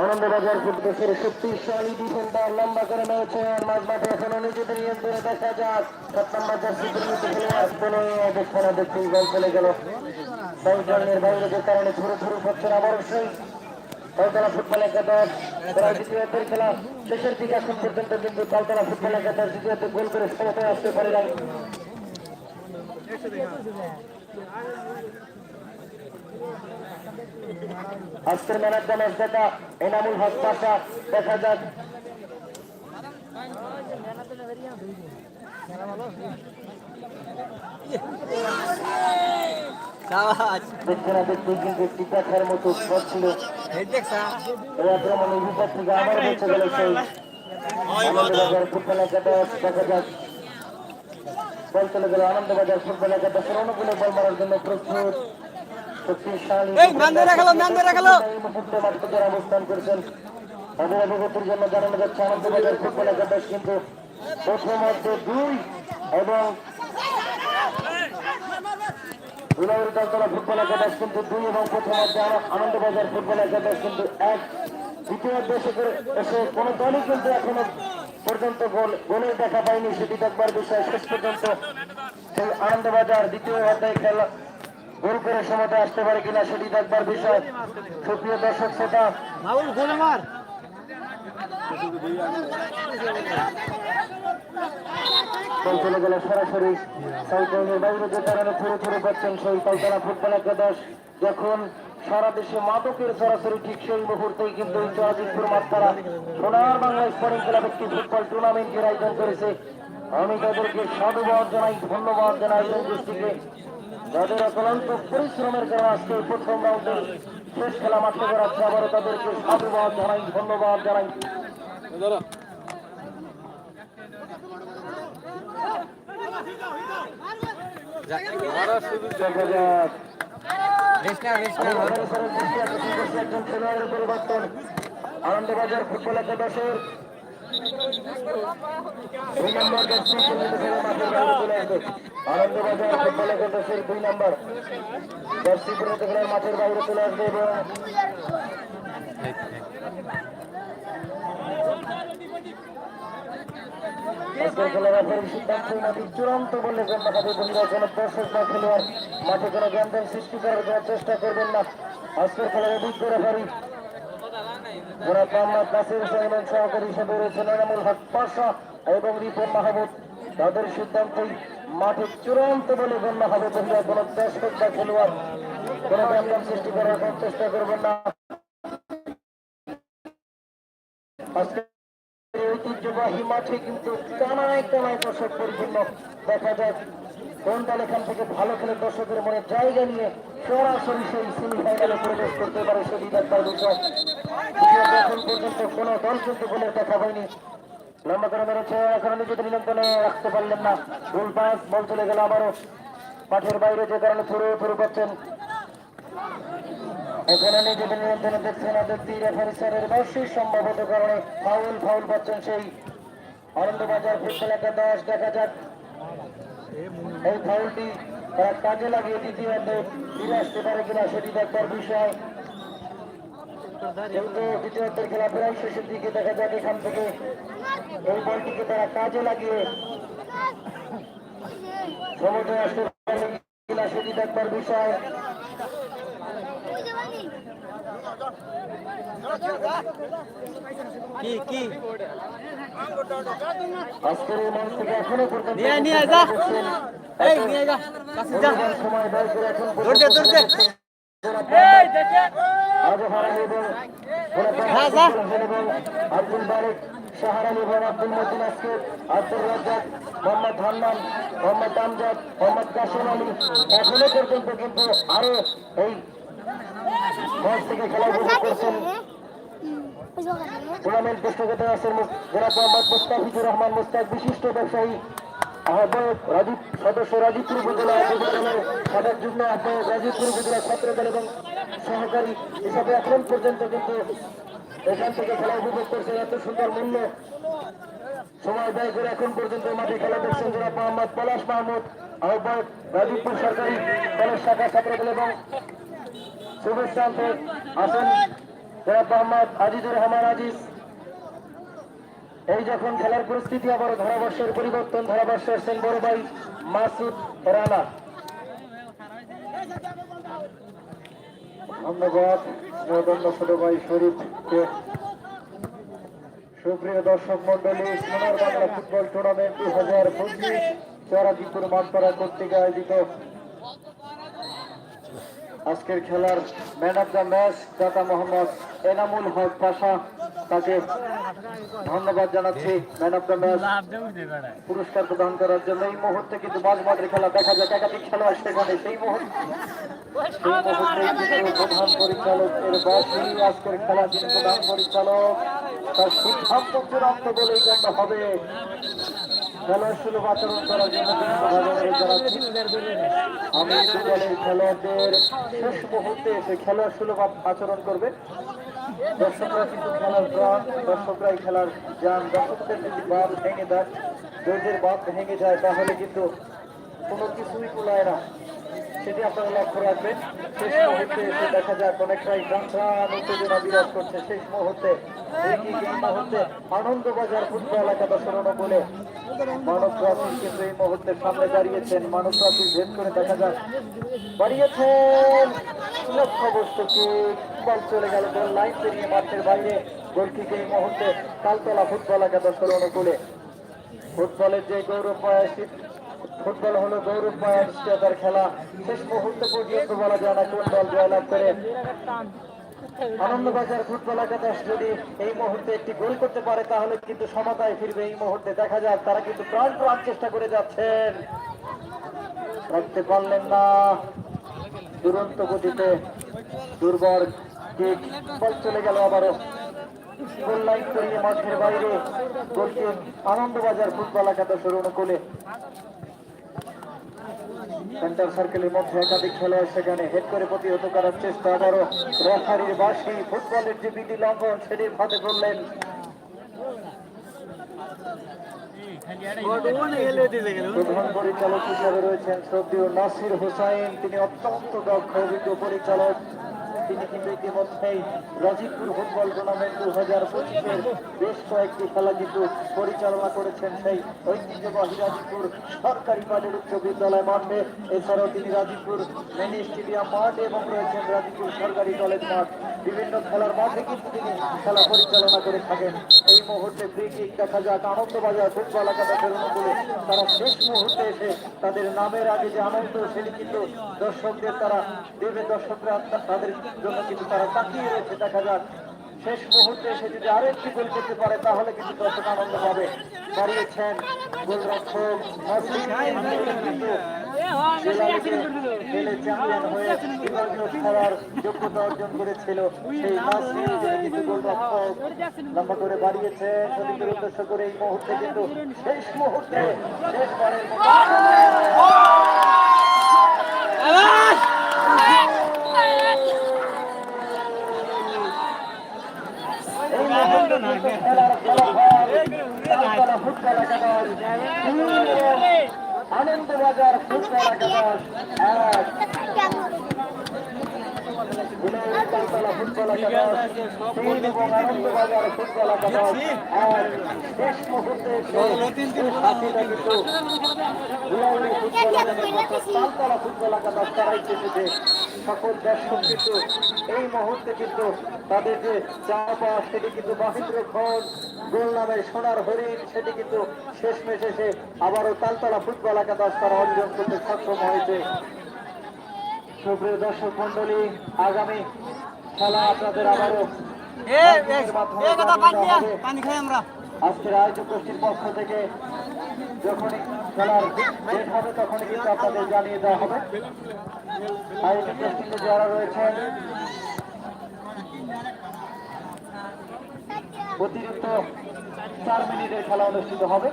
আনন্দবাজার ফুটবলের শক্তিশালী ডিফেন্ডার লম্বা করে নিয়েছে মাঝ মাঠে এখনও নিজেদের নিয়ন্ত্রণে দেখা যাক। সাত নম্বর জার্সি খেলোয়াড় কোনো দেখছে না দেখতেই গোল চলে গেল। সংচরণের বাইরে কারণে ছোট ছোট হচ্ছেন আবার সেই কলতলা ফুটবল একাদশ। প্রায় দ্বিতীয়তের খেলা শেষের দিকে এখন পর্যন্ত কিন্তু কলতলা ফুটবল একাদশ দ্বিতীয়তে গোল করে সমতায় আসতে পারে নাই। আজকের দ্য ম্যাচ দেখা এনামুল হক পাশা দেখা যাক। ফুটবল একাদশের অনুকূলে বল মারার জন্য প্রস্তুত। এই, কিন্তু দুই এবং আনন্দবাজার ফুটবল কিন্তু এক এসে কোনো দলই কিন্তু এখনও পর্যন্ত গোল গোলের দেখা পায়নি সেটি দেখবার বিষয় শেষ পর্যন্ত সেই আনন্দবাজার দ্বিতীয় অধ্যায় খেলা গোল করে সমতা আসতে পারে কিনা সেটি দেখবার বিষয়। সুপ্রিয় দর্শক শ্রোতা চলে গেল সরাসরি। সাইকেলের বাইরে যে কারণে ছোট ছোট পাচ্ছেন সেই কলকাতা ফুটবল একাদশ। যখন সারা দেশে মাদকের সরাসরি ঠিক সেই মুহূর্তেই কিন্তু এই চরাজিতপুর সোনার বাংলা স্পোর্টিং ক্লাব একটি ফুটবল টুর্নামেন্টের আয়োজন করেছে। আমি তাদেরকে সাধুবাদ জানাই ধন্যবাদ জানাই। দৃষ্টিকে যাদের অক্লান্ত পরিশ্রমের কারণে আজকে প্রথম রাউন্ডের শেষ খেলা মাঠে করাচ্ছে আবারও তাদেরকে সাধুবাদ জানাই ধন্যবাদ জানাই। আনন্দবাজার ফুটবল একাদশের আনন্দবাজার ফুটবল একাদশের দুই নম্বর জার্সি পরিণত খেলার মাঠের বাইরে চলে আসবে এবং চূড়ান্ত বলে গণ্য হবে বন্ধুরা কোনো দর্শক বা খেলোয়াড় মাঠে কোনো জ্ঞানদান সৃষ্টি করার চেষ্টা করবেন না আজকের খেলার অভিজ্ঞ রেফারি ওরা মোহাম্মদ নাসির হোসেন সহকারী হিসেবে রয়েছেন এনামুল হক পাশা এবং রিপন মাহমুদ। তাদের সিদ্ধান্তই মাঠে চূড়ান্ত বলে গণ্য হবে বন্ধুরা কোনো দর্শক বা খেলোয়াড়, কোনো জ্ঞানদান সৃষ্টি করার চেষ্টা করবেন না। ঐতিহ্যবাহী মাঠে কিন্তু কানায় কানায় দর্শক পরিপূর্ণ দেখা যায়। কোন দল এখান থেকে ভালো খেলে দর্শকের মনে জায়গা নিয়ে সরাসরি সেই সেমিফাইনালে প্রবেশ করতে পারে সেটি দেখবার বিষয় মাঠের বাইরে যে কারণে থুরু থুরু পাচ্ছেন এখানে নিজেদের নিয়ন্ত্রণে দেখছেন না বর্ষিক সম্ভবত কারণে ফাউল ফাউল পাচ্ছেন সেই আনন্দবাজার ফুটবল একাদশ দেখা যাক এই ফাউলটি তারা কাজে লাগিয়ে দ্বিতীয় অর্ধে ফিরে আসতে পারে কিনা সেটি দেখবার বিষয়। যেহেতু দ্বিতীয় অর্ধের খেলা প্রায় শেষের দিকে দেখা যাক এখান থেকে এই বলটিকে তারা কাজে লাগিয়ে সমুদ্রে আসতে কিনা সেটি দেখবার বিষয়। কি কি? আজকের এই মঞ্চ থেকে এখনও পর্যন্ত নিয়ে নিয়ে যা। এই নিয়ে যা। কাছে যা। সময় ব্যয় করে এখন দৌড় দে, দৌড় দে। আবহাওয়া এবং হ্যাঁ, যা। আব্দুল বারেক শাহরানি এবং আব্দুল মতিন আজকে আব্দুল রাজ্জাক মোহাম্মদ হান্নান মোহাম্মদ আমজাদ মোহাম্মদ কাশিম আলী এখনও পর্যন্ত কিন্তু আরও এই মঞ্চ থেকে খেলা উপভোগ করছেন টুর্নামেন্ট পুস্তকতে আছেন জনাব মোহাম্মদ মুস্তাফিজুর রহমান মুস্তাক বিশিষ্ট ব্যবসায়ী আহ্বায়ক রাজীব, সদস্য রাজীবপুর উপজেলা যুবদলের সাবেক যুগ্ম আহ্বায়ক রাজীবপুর উপজেলা ছাত্রদল এবং সহকারী হিসাবে এখন পর্যন্ত কিন্তু এখান থেকে খেলা উপভোগ করছে। এত সুন্দর মূল্য সময় ব্যয় করে এখন পর্যন্ত মাঠে খেলা দেখছেন জনাব মোহাম্মদ পলাশ মাহমুদ, আহ্বায়ক রাজীবপুর সরকারি কলেজ শাখা ছাত্রদল এবং শুভেচ্ছা আছেন জনাব মোহাম্মদ আজিজুর রহমান আজিজ। এই যখন খেলার পরিস্থিতি আবার ধারাবর্ষের পরিবর্তন ধারাবর্ষ আসছেন বড় ভাই মাসুদ রানা। ধন্যবাদ ছোট ভাই শরীফকে। সুপ্রিয় দর্শক মন্ডলী সোনার বাংলা ফুটবল টুর্নামেন্ট দুই হাজার পঁচিশ, চরাজিপুর মানপাড়া কর্তৃক আয়োজিত আজকের খেলার ম্যান অফ দ্য ম্যাচ, দাতা মোহাম্মদ এনামুল হক পাশা। তাকে ধন্যবাদ জানাচ্ছি ম্যান অফ দ্য ম্যাচ পুরস্কার প্রদান করার জন্য। এই মুহূর্তে কিন্তু মাঝ মাঠের খেলা দেখা যায় একাধিক খেলোয়াড় সেখানে। সেই মুহূর্তে প্রধান খেলা তিনি প্রধান পরিচালক, তার বলেই হবে। সুলভ আচরণ করার জন্য মুহূর্তে এসে সুলভ আচরণ করবে। দর্শকরা কিন্তু খেলার প্রাণ দর্শকরাই খেলার যান দর্শকদের যদি বাদ ভেঙে দেয় দৈর্যের বাদ ভেঙে যায়, তাহলে কিন্তু কোনো কিছুই কোলায় না। সেটি আপনারা লক্ষ্য রাখবেন, শেষ মুহূর্তে এসে দেখা যায় অনেকটাই গান উত্তেজনা বিরাজ করছে। শেষ মুহূর্তে মুহূর্তে আনন্দবাজার ফুটবল সরানো বলে কিন্তু সামনে দাঁড়িয়েছেন ভেদ করে দেখা চলে গেল লাইন বাইরে। এই মুহূর্তে তালতলা একাদশ ফুটবলের যে গৌরব ফুটবল হলো গৌরব তার খেলা। শেষ মুহূর্তে পর্যন্ত বলা যায় না কোন দল জয়লাভ করে? আনন্দবাজার ফুটবল একাদশ যদি এই মুহূর্তে একটি গোল করতে পারে, তাহলে কিন্তু সমতায় ফিরবে। এই মুহূর্তে দেখা যাক তারা কিন্তু প্রাণ প্রাণ চেষ্টা করে যাচ্ছেন। রাখতে পারলেন না। দুরন্ত গতিতে দুর্বল কিক বল চলে গেল আবারও। গোল লাইন করিয়ে মাঠের বাইরে আনন্দবাজার ফুটবল একাদশের অনুকূলে। সেন্টার সার্কেলের মধ্যে একাধিক খেলোয়াড় সেখানে হেড করে প্রতিহত করার চেষ্টা আবারও রেফারির বাসী ফুটবলের যে বিধি লঙ্ঘন, সেটির ফাঁদে পড়লেন। পরিচালক হিসাবে রয়েছেন শ্রদ্ধেয় নাসির হোসাইন, তিনি অত্যন্ত দক্ষ, অভিজ্ঞ পরিচালক। তিনি কিন্তু ইতিমধ্যেই রাজীবপুর ফুটবল টুর্নামেন্ট দু হাজার পঁচিশের বেশ কয়েকটি খেলা কিন্তু পরিচালনা করেছেন সেই ঐতিহ্যবাহী রাজীবপুর সরকারি পাটের উচ্চ বিদ্যালয় মাঠে। এছাড়াও তিনি রাজীবপুর মিনি স্টেডিয়াম মাঠ এবং রয়েছেন রাজীবপুর সরকারি কলেজ মাঠ। বিভিন্ন খেলার মাঠে কিন্তু তিনি খেলা পরিচালনা করে থাকেন। এই মুহূর্তে ফ্রি কিক দেখা যাক। আনন্দবাজার ফুটবল একাদশের অনুকূলে তারা শেষ মুহূর্তে এসে তাদের নামের আগে যে আনন্দ, সেটি কিন্তু দর্শকদের তারা দেবে। দর্শকরা তাদের জন্য কিন্তু তারা তাকিয়ে রয়েছে, দেখা যাক। শেষ মুহূর্তে এসে যদি আরও একটি গোল করতে পারে, তাহলে কিন্তু দর্শক আনন্দ পাবে। দাঁড়িয়েছেন গোলরক্ষক মুহূর্তে কিন্তু শেষ মুহূর্তে শেষবারের মতো এই মুহূর্তে কিন্তু খেলার ফলাফল তালতলা ফুটবল একাদশ তিন, আনন্দবাজার ফুটবল একাদশ এক বিনয়ের তালতলা ফুটবল একাদশ তিন এবং আনন্দবাজার ফুটবল একাদশ এক শেষ মুহূর্তে এসে শেষ হাসিটা কিন্তু বিনয়ের ফুটবল একাদশ অর্থাৎ তালতলা ফুটবল একাদশ তারাই এসেছে এই মুহূর্তে কিন্তু তাদের যে চাওয়া পাওয়া সেটি কিন্তু মহেন্দ্র খন গোল নামে সোনার হরিণ, সেটি কিন্তু শেষমেশ এসে আবারও তালতলা ফুটবল একাদশ তারা অর্জন করতে সক্ষম হয়েছে। সুপ্রিয় দর্শক মন্ডলী আগামী খেলা আপনাদের আবারও আজকের আয়োজক গোষ্ঠীর পক্ষ থেকে যখনই খেলার ডেট হবে তখনই কিন্তু আপনাদের জানিয়ে দেওয়া হবে। আয়োজক গোষ্ঠীতে যারা রয়েছেন অতিরিক্ত চার মিনিটের খেলা অনুষ্ঠিত হবে।